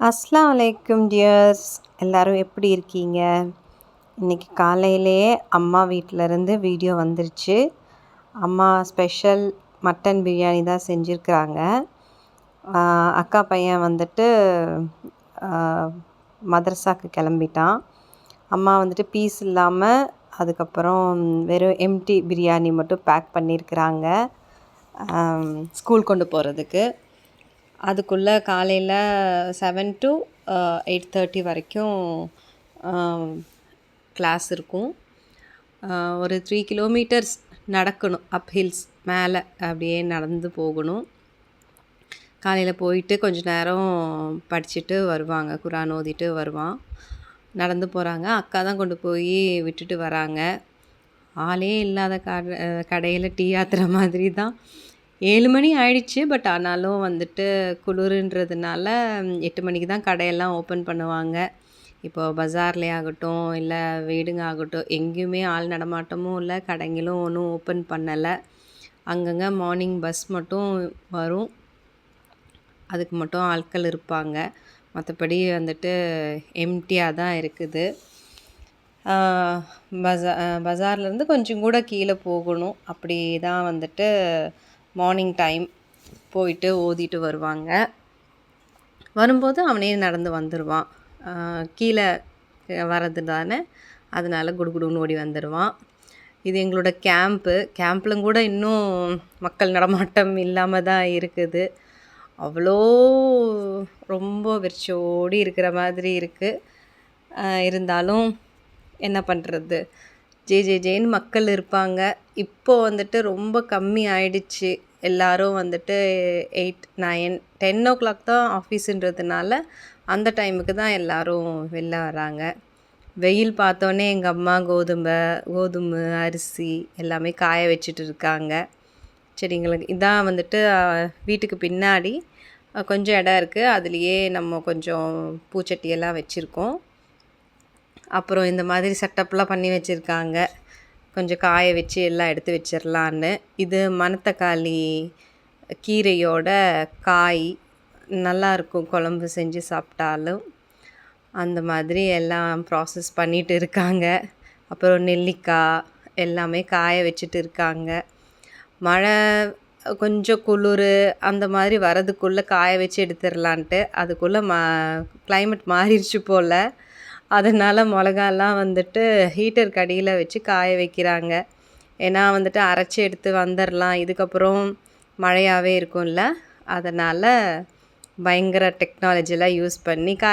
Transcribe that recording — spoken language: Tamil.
அஸ்லாம் வலைக்கும் டியர்ஸ். எல்லோரும் எப்படி இருக்கீங்க? இன்றைக்கி காலையிலேயே அம்மா வீட்டிலருந்து வீடியோ வந்துருச்சு. அம்மா ஸ்பெஷல் மட்டன் பிரியாணி தான் செஞ்சுருக்குறாங்க. அக்கா பையன் வந்துட்டு மதரசாக்கு கிளம்பிட்டான். அம்மா வந்துட்டு பீஸ் இல்லாமல் அதுக்கப்புறம் வெறும் எம்டி பிரியாணி மட்டும் பேக் பண்ணியிருக்கிறாங்க ஸ்கூல் கொண்டு போகிறதுக்கு அதுக்குள்ளே காலையில் செவன் டு எயிட் தேர்ட்டி வரைக்கும் கிளாஸ் இருக்கும். ஒரு த்ரீ கிலோமீட்டர்ஸ் நடக்கணும் அப் ஹில்ஸ் மேலே அப்படியே நடந்து போகணும். காலையில் போயிட்டு கொஞ்ச நேரம் படிச்சுட்டு வருவாங்க குரான் ஓதிட்டு வருவான். நடந்து போகிறாங்க அக்கா தான் கொண்டு போய் விட்டுட்டு வராங்க. ஆளே இல்லாத கடை கடையில் டீ ஆத்துற மாதிரி தான். ஏழு மணி ஆயிடுச்சு பட் ஆனாலும் வந்துட்டு குளிருன்றதுனால எட்டு மணிக்கு தான் கடையெல்லாம் ஓப்பன் பண்ணுவாங்க. இப்போ பஜார்லே ஆகட்டும் இல்லை வீடுங்க ஆகட்டும் எங்கேயுமே ஆள் நடமாட்டமும் இல்லை கடைங்களும் ஒன்றும் ஓப்பன் பண்ணலை. அங்கங்கே மார்னிங் பஸ் மட்டும் வரும். அதுக்கு மட்டும் ஆட்கள் இருப்பாங்க. மற்றபடி வந்துட்டு எம்டியாக தான் இருக்குது. பஜா பஜார்லேருந்து கொஞ்சம் கூட கீழே போகணும். அப்படி தான் வந்துட்டு மார்னிங் டைம் போயிட்டு ஓதிட்டு வருவாங்க. வரும்போது அவனே நடந்து வந்துடுவான் கீழே வர்றது தானே அதனால் குடுகுடுன்னு ஓடி வந்துடுவான் இது எங்களோட கேம்ப்பு கேம்பிலும் கூட இன்னும் மக்கள் நடமாட்டம் இல்லாமல் தான் இருக்குது. அவ்வளோ ரொம்ப விரிச்சோடி இருக்கிற மாதிரி இருக்குது இருந்தாலும் என்ன பண்ணுறது ஜே ஜே ஜேன்னு மக்கள் இருப்பாங்க. இப்போது வந்துட்டு ரொம்ப கம்மி ஆயிடுச்சு. எல்லோரும் வந்துட்டு eight nine ten o'clock தான் ஆஃபீஸுன்றதுனால அந்த டைமுக்கு தான் எல்லோரும் வெளில வராங்க. வெயில் பார்த்தோன்னே எங்கள் அம்மா கோதுமை கோதுமை அரிசி எல்லாமே காய வச்சுட்டு இருக்காங்க. செடிங்களுக்கு இதான் வந்துட்டு வீட்டுக்கு பின்னாடி கொஞ்சம் இடம் இருக்குது அதுலேயே நம்ம கொஞ்சம் பூச்சட்டியெல்லாம் வச்சுருக்கோம். அப்புறம் இந்த மாதிரி செட்டப்லாம் பண்ணி வச்சுருக்காங்க. கொஞ்சம் காய வச்சு எல்லாம் எடுத்து வச்சிடலான்னு இது மணத்தக்காளி கீரையோட காய். நல்லாயிருக்கும் குழம்பு செஞ்சு சாப்பிட்டாலும். அந்த மாதிரி எல்லாம் ப்ராசஸ் பண்ணிகிட்டு இருக்காங்க. அப்புறம் நெல்லிக்காய் எல்லாமே காய வச்சுட்டு இருக்காங்க. மழை கொஞ்சம் குளிர் அந்த மாதிரி வரதுக்குள்ளே காய வச்சு எடுத்துடலான்ட்டு அதுக்குள்ளே ம கிளைமேட் மாறிடுச்சு போல். அதனால் மிளகாலாம் வந்துட்டு ஹீட்டருக்கு அடியில் வச்சு காய வைக்கிறாங்க. ஏன்னா வந்துட்டு அரைச்சி எடுத்து வந்துடலாம் இதுக்கப்புறம் மழையாகவே இருக்கும்ல. அதனால் பயங்கர டெக்னாலஜிலாம் யூஸ் பண்ணி கா